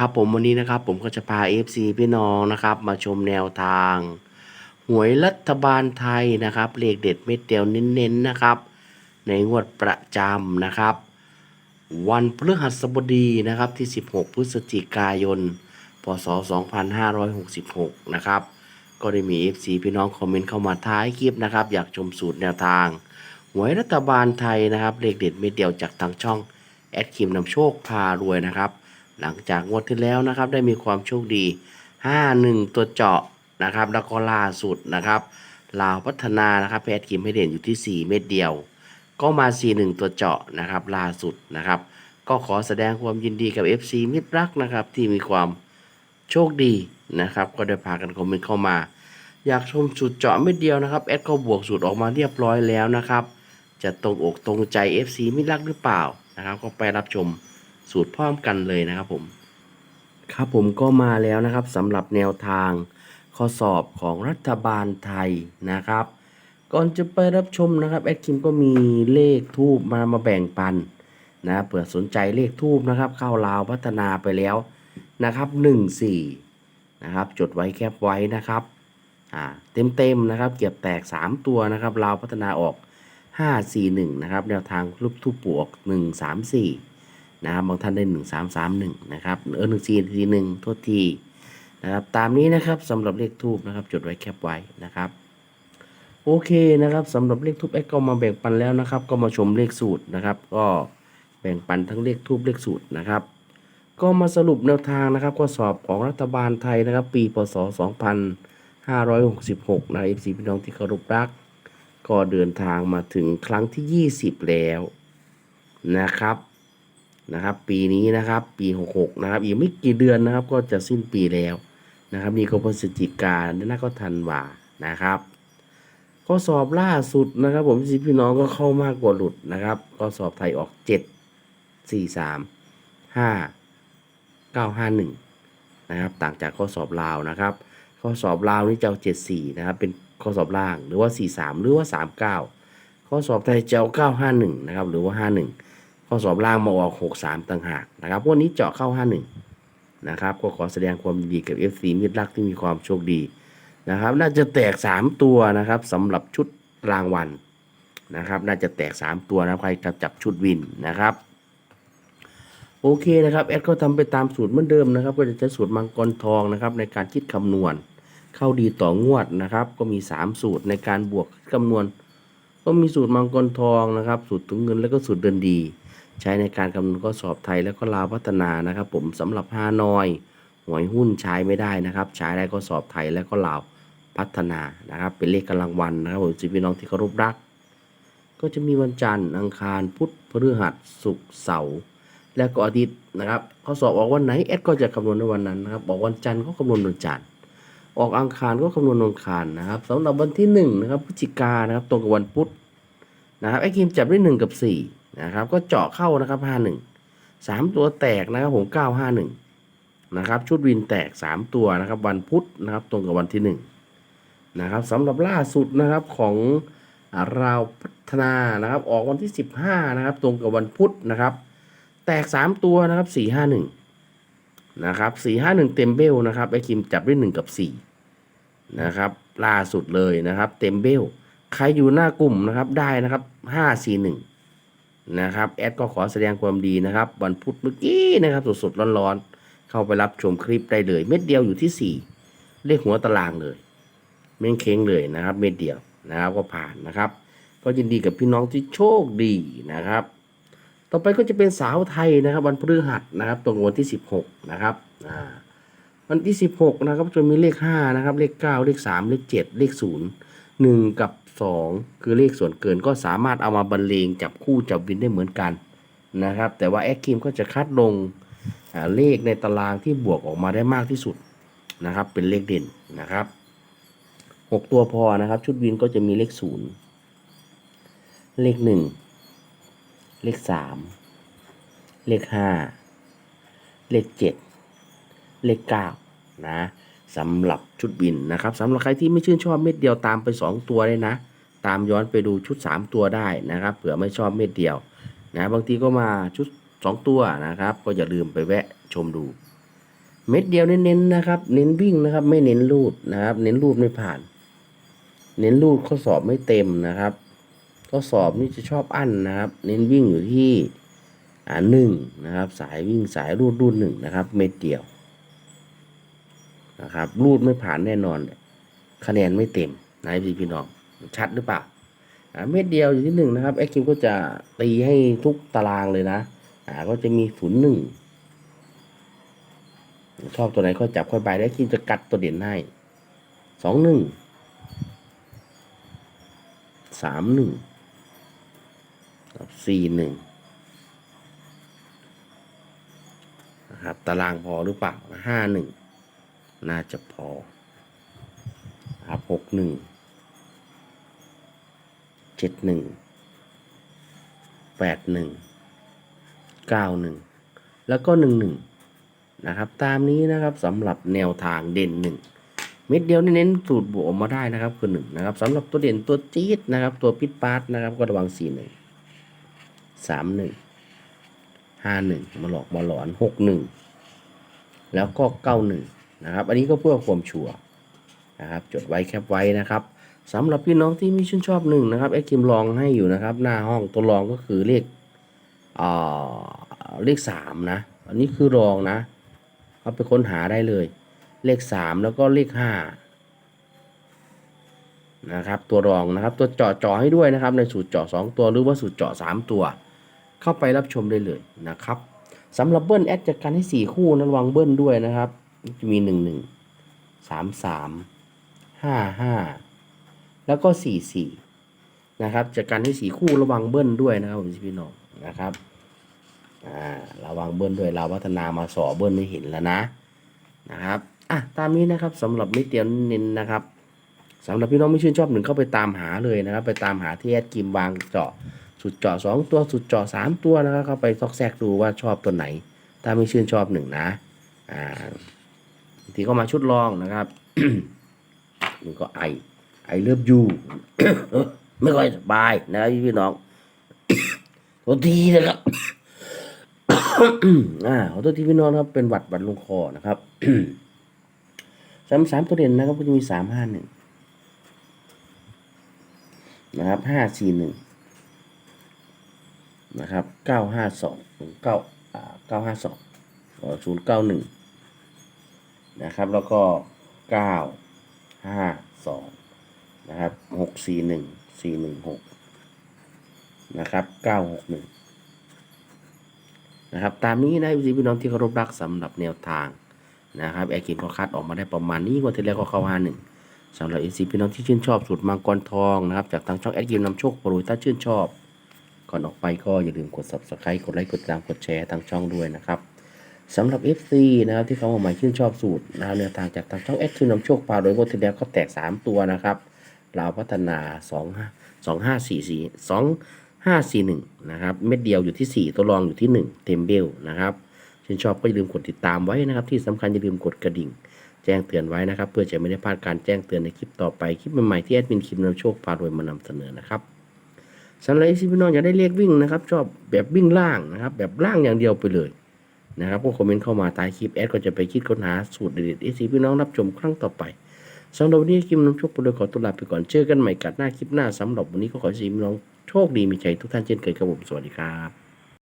ครับผมวันนี้นะครับผมก็จะพา FC พี่น้องนะครับ มาชมแนวทาง หวยรัฐบาลไทยนะครับเลขเด็ดเม็ดเดียวเน้นๆนะครับ ในงวดประจำนะครับ วันพฤหัสบดีนะครับที่ 16 พฤศจิกายน พศ 2566 นะครับ ก็ได้มี FC พี่น้องคอมเมนต์เข้ามาท้ายคลิปนะครับ อยากชมสูตรแนวทาง หวยรัฐบาลไทยนะครับเลขเด็ดเม็ดเดียวจากทางช่องแอดคิมนำโชคพารวยนะครับ หลังจากงวดที่แล้วนะครับ ได้มีความโชคดี 51 ตัวเจาะนะครับ แล้วก็ล่าสุดนะครับลาวพัฒนานะครับแอดคิมให้เด่นอยู่ที่ 4 เม็ดเดียว ก็มา 41 ตัวเจาะนะครับล่าสุดนะครับ ก็ขอแสดงความยินดีกับ FC มิตรรักนะครับ ที่มีความโชคดีนะครับ ก็ได้พากันคอมเมนต์เข้ามา อยากชมสูตรเจาะเม็ดเดียวนะครับแอดก็บวกสูตรออกมาเรียบร้อยแล้วนะครับ จะตรงอกตรงใจ FC มิตรรักหรือเปล่านะครับ ก็ไปรับชม สูตรพร้อมกันเลยนะครับผม ครับผมก็มาแล้วนะครับสำหรับแนวทางข้อสอบของรัฐบาลไทยนะครับ ก่อนจะไปรับชมนะครับแอดคิมก็มีเลขทูบมามาแบ่งปันนะเผื่อสนใจเลขทูบนะครับเข้าลาวพัฒนาไปแล้วนะครับ14นะครับจดไว้แคบไว้นะครับอ่าเต็มเต็มๆนะครับ เก็บแตก 3 ตัวนะครับลาวพัฒนาออก 541นะครับแนวทางรูปทูบปวก 134 นะครับบางท่านได้1331นะครับเออ1441โทษทีนะครับตามนี้นะครับสำหรับเลขทูบนะครับ จดไว้แคบไว้นะครับโอเคนะครับสำหรับเลขทูบเอ็กก็มาแบ่งปันแล้วนะครับ ก็มาชมเลขสูตรนะครับ ก็แบ่งปันทั้งเลขทูบเลขสูตรนะครับ ก็มาสรุปแนวทางนะครับข้อสอบของรัฐบาลไทยนะครับ ปีพศ 2566นะเอฟซีพี่น้องที่เคารพรัก ก็เดินทางมาถึงครั้งที่ 20 แล้วนะครับ นะครับ ปีนี้นะครับ ปี 66 นะครับ อีกไม่กี่เดือนนะครับ ก็จะสิ้นปีแล้วนะครับ นี่ก็พฤศจิกาเนี่ยน่าก็ธันวานะครับข้อสอบล่าสุดนะครับ ผมสิพี่น้องก็เข้ามากกว่าหลุดนะครับข้อสอบไทยออกเจ็ดสี่สามห้าเก้าห้าหนึ่งนะครับ ต่างจากข้อสอบลาวนะครับ ข้อสอบลาวนี่จะเอาเจ็ดสี่นะครับ เป็นข้อสอบล่างหรือว่าสี่สามหรือว่าสามเก้าข้อสอบไทยจะเอาเก้าห้าหนึ่งนะครับ หรือว่าห้าหนึ่ง ข้อสอบล่างมาออกหกสามต่างหากนะครับวันนี้เจาะเข้าห้าหนึ่งนะครับ ก็ขอแสดงความยินดีกับ FC มิตรรักที่มีความโชคดีนะครับ น่าจะแตก 3 ตัวนะครับสำหรับชุดรางวัลนะครับ น่าจะแตก 3 ตัวนะใครจะจับชุดวินนะครับโอเคนะครับแอดก็ทำไปตามสูตรเหมือนเดิมนะครับ ก็จะใช้สูตรมังกรทองนะครับ ในการคิดคำนวณ เข้าดีต่องวดนะครับ ก็มี 3 สูตรในการบวกคำนวณ ก็มีสูตรมังกรทองนะครับ สูตรถุงเงินแล้วก็สูตรเดินดี ใช้ในการคำนวณข้อสอบไทยแล้วก็ลาวพัฒนานะครับ ผมสำหรับฮานอยหวยหุ้นใช้ไม่ได้นะครับ ใช้ได้ก็สอบไทยและก็ลาวพัฒนานะครับ เป็นเลขกำลังวันนะครับผมสิพี่น้องที่เคารพรัก ก็จะมีวันจันทร์อังคารพุธพฤหัสศุกร์เสาร์และก็อาทิตย์นะครับเขาสอบออกวันไหนแอดก็จะคำนวณในวันนั้นนะครับออกวันจันทร์ก็คำนวณวันจันทร์ออกอังคารก็คำนวณวันอังคารนะครับสำหรับวันที่หนึ่งนะครับพฤศจิกานะครับตรงกับวันพุธนะครับไอ้คิมจับได้หนึ่งกับสี่ นะครับ ก็เจาะเข้านะครับห้าหนึ่งสามตัวแตกนะครับผมเก้าห้าหนึ่งนะครับชุดวินแตก3ตัวนะครับวันพุธนะครับตรงกับวันที่1นะครับสำหรับล่าสุดนะครับของอราวพัฒนานะครับออกวันที่15นะครับตรงกับวันพุธนะครับ แตก3ตัวนะครับ451นะครับ451เต็มเบลนะครับไอคิมจับได้1กับ4นะครับล่าสุดเลยนะครับ เต็มเบลใครอยู่หน้ากลุ่มนะครับได้นะครับ541 นะครับแอดก็ขอแสดงความดีนะครับวันพุธเมื่อกี้นะครับสดๆร้อนๆ เข้าไปรับชมคลิปได้เลย เม็ดเดียวอยู่ที่ 4 เลขหัวตารางเลย เม่งเค้งเลยนะครับ เม็ดเดียวนะครับก็ผ่านนะครับ ก็ยินดีกับพี่น้องที่โชคดีนะครับ ต่อไปก็จะเป็นสาวไทยนะครับ วันพฤหัสนะครับตรงวันที่ 16 นะครับวันที่ 16 นะครับจะมีเลข 5 นะครับ เลข 9 เลข 3 เลข 7 เลข 0 1 กับ 2 คือเลขส่วนเกินก็สามารถเอามาบรรเลงจับคู่จับวินได้เหมือนกันนะครับ แต่ว่าแอคคิมก็จะคัดลงเลขในตารางที่บวกออกมาได้มากที่สุดนะครับ เป็นเลขเด่นนะครับหกตัวพอนะครับ ชุดวินก็จะมีเลขศูนย์เลขหนึ่งเลขสามเลขห้าเลขเจ็ดเลขเก้านะ สำหรับชุดบินนะครับสำหรับใครที่ไม่ชื่นชอบเม็ดเดียวตามไป 2 ตัวเลยนะ ตามย้อนไปดูชุด 3 ตัวได้นะครับเผื่อไม่ชอบเม็ดเดียวนะบางทีก็มาชุด 2 ตัวนะครับ ก็อย่าลืมไปแวะชมดู เม็ดเดียวเน้นๆนะครับ เน้นวิ่งนะครับ ไม่เน้นรูดนะครับ เน้นรูดไม่ผ่าน เน้นรูดข้อสอบไม่เต็มนะครับข้อสอบนี่จะชอบอั้นนะครับ เน้นวิ่งอยู่ที่อ่าหนึ่งนะครับ สายวิ่งสายรูดรูดหนึ่งนะครับ เม็ดเดียว นะครับรูดไม่ผ่านแน่นอน คะแนนไม่เต็มนายพี่พี่น้องชัดหรือเปล่าเม็ดเดียวอยู่ที่หนึ่งนะครับแอคคิมก็จะตีให้ทุกตารางเลยนะอ่าก็จะมีศูนย์หนึ่งชอบตัวไหนก็จับค่อยไปแล้วคิมจะกัดตัวเด่นให้สองหนึ่งสามหนึ่งสี่หนึ่งนะครับตารางพอหรือเปล่าห้าหนึ่ง น่าจะพอครับหกหนึ่งเจ็ดหนึ่งแปดหนึ่งเก้าหนึ่งแล้วก็หนึ่งหนึ่งนะครับตามนี้นะครับสำหรับแนวทางเด่นหนึ่งเม็ดเดียวนี่เน้นสูตรบวกออกมาได้นะครับคือหนึ่งนะครับสำหรับตัวเด่นตัวจี๊ดนะครับ ตัวพิษปาร์ตนะครับก็ระวังสี่หนึ่งสามหนึ่งห้าหนึ่งมาหลอกมาหลอนหกหนึ่งแล้วก็เก้าหนึ่ง นะครับ อันนี้ก็เพื่อความชัวร์นะครับ จดไว้แคปไว้นะครับสำหรับพี่น้องที่มีชื่นชอบหนึ่งนะครับไอ้คิมลองให้อยู่นะครับ หน้าห้องตัวรองก็คือเลขอ่าเลขสามนะ อันนี้คือรองนะเอาไปค้นหาได้เลย เลขสามแล้วก็เลขห้านะครับตัวรองนะครับตัวเจาะเจาะให้ด้วยนะครับ ในสูตรเจาะสองตัวหรือว่าสูตรเจาะสามตัว เข้าไปรับชมได้เลยนะครับสำหรับเบิ้ลแอดจัดการให้สี่คู่นะระวังเบิ้ลด้วยนะครับ จะมีหนึ่งหนึ่งสามสามห้าห้าแล้วก็สี่สี่นะครับจัดการให้สี่คู่ระวังเบิ้ลด้วยนะครับผมพี่น้องนะครับอ่าระวังเบิ้ลด้วยเราพัฒนามาสอเบิ้ลไม่เห็นแล้วนะนะครับอะตามนี้นะครับสำหรับมิเตียนน้นนะครับสำหรับพี่น้องไม่ชื่นชอบหนึ่งเข้าไปตามหาเลยนะครับ ไปตามหาที่แอดกิมวางเจาะสุดเจาะสองตัวสุดเจาะสามตัวนะครับเข้าไปซอกแซกดูว่าชอบตัวไหน ถ้าไม่ชื่นชอบหนึ่งนะอ่า บางทีก็มาชุดลองนะครับนี่ก็ไอไอเลิฟยูไม่ค่อยสบายนะครับพี่น้องขอโทษทีนะครับอ่าขอโทษทีพี่น้องครับ เป็นหวัดหวัดลงคอนะครับสามสามตัวเด่นนะครับก็จะมีสามห้าหนึ่งนะครับห้าสี่หนึ่งนะครับเก้าห้าสองเก้าอ่าเก้าห้าสองศูนย์เก้าหนึ่ง นะครับ แล้วก็เก้าห้าสองนะครับหกสี่หนึ่งสี่หนึ่งหกนะครับเก้าหกหนึ่งนะครับตามนี้นะพี่น้องที่เคารพรักสำหรับแนวทางนะครับแอร์กินก็คัดออกมาได้ประมาณนี้วันที่แล้วก็เข้าห้าหนึ่งสำหรับเอซีพี่น้องที่ชื่นชอบสูตรมังกรทองนะครับจากทางช่องแอดยิมนำโชคโปรยถ้าชื่นชอบ ก่อนออกไปก็อย่าลืมกด subscribe กดไลค์กดติดตามกดแชร์ทางช่องด้วยนะครับ สำหรับ FC นะครับที่เขามาใหม่ชื่นชอบสูตรนะครับแนวทางจากทางช่องแอดชื่นำโชคพาโดยงวดที่แล้วก็แตก 3 ตัวนะครับเราวพัฒนา 2 2 5 4 4 2 5 4 1นะครับเม็ดเดียวอยู่ที่ 4 ตัวรองอยู่ที่ 1 เต็มเบลนะครับชื่นชอบก็อย่าลืมกดติดตามไว้นะครับ ที่สำคัญอย่าลืมกดกระดิ่ง แจ้งเตือนไว้นะครับ เพื่อจะไม่ได้พลาดการแจ้งเตือนในคลิปต่อไปคลิปใหม่ๆที่แอดมินคิมนำโชคพาโดยมานำเสนอนะครับสำหรับเอซีพี่น้องอยากได้เลขวิ่งนะครับชอบแบบวิ่งล่างนะครับแบบล่างอย่างเดียวไปเลย นะครับก็คอมเมนต์เข้ามาใต้คลิปแอดก็จะไปคิดค้นหาสูตรเด็ดเอซีพี่น้องรับชมครั้งต่อไปสำหรับวันนี้กิมน้ำโชคโปรดขอตัวลาไปก่อนเจอกันใหม่กัดหน้าคลิปหน้าสำหรับวันนี้ก็ขอให้ซีพี่น้องโชคดีมีใจทุกท่านเช่นเคยครับผมสวัสดีครับ